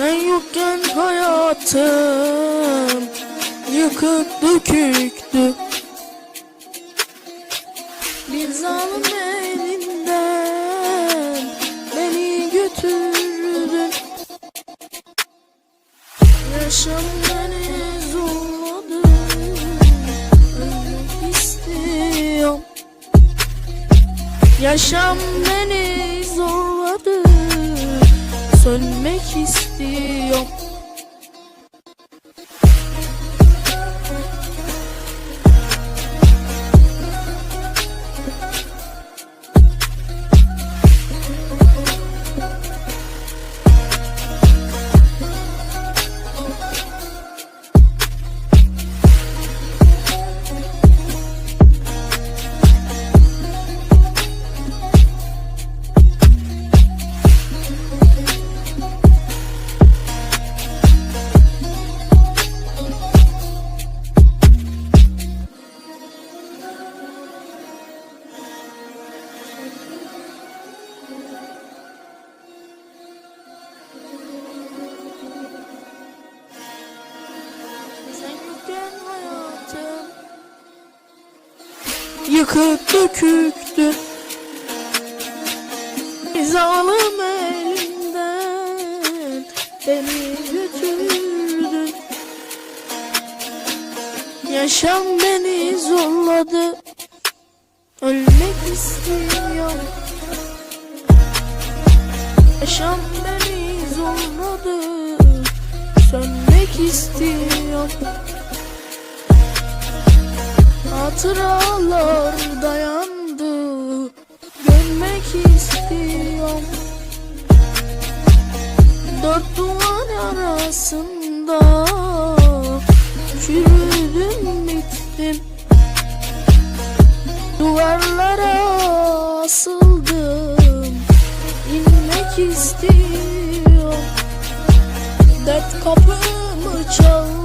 Sen yokken hayatım yıkık döküktü. Bir zalim elinden beni götürdün Yaşam beni zorladı. Ölmek istiyorum. Yaşam beni zorladı Sönmek istiyorum Yıkık döküktü. Zalim elinden Beni götürdün Yaşam beni zorladı. Ölmek istiyorum Yaşam beni zorladı. Sönmek istiyorum Hatıralar dayandı. Görmek istiyorum. Dört duvar arasında Çürüdüm bittim. Duvarlara asıldım. İnmek istiyorum. Dert kapımı çaldı